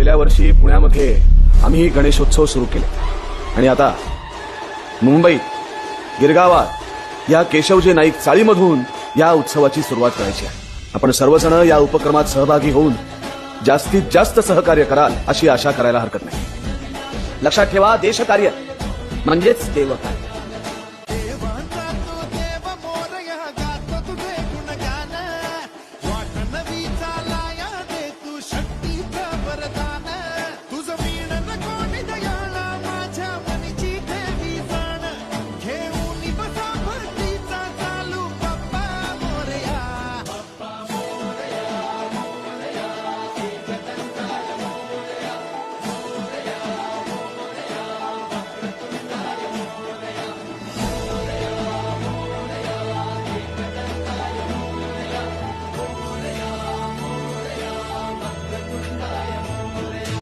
गेल्या वर्षी पुण्यामध्ये आम्ही गणेशोत्सव सुरू केले. आणि आता मुंबईत गिरगावात या केशवजी नाईक चाळीमधून या उत्सवाची सुरुवात करायची आहे. आपण सर्वजण या उपक्रमात सहभागी होऊन जास्तीत जास्त सहकार्य कराल अशी आशा करायला हरकत नाही. लक्षात ठेवा देशकार्य म्हणजेच देवकार्य.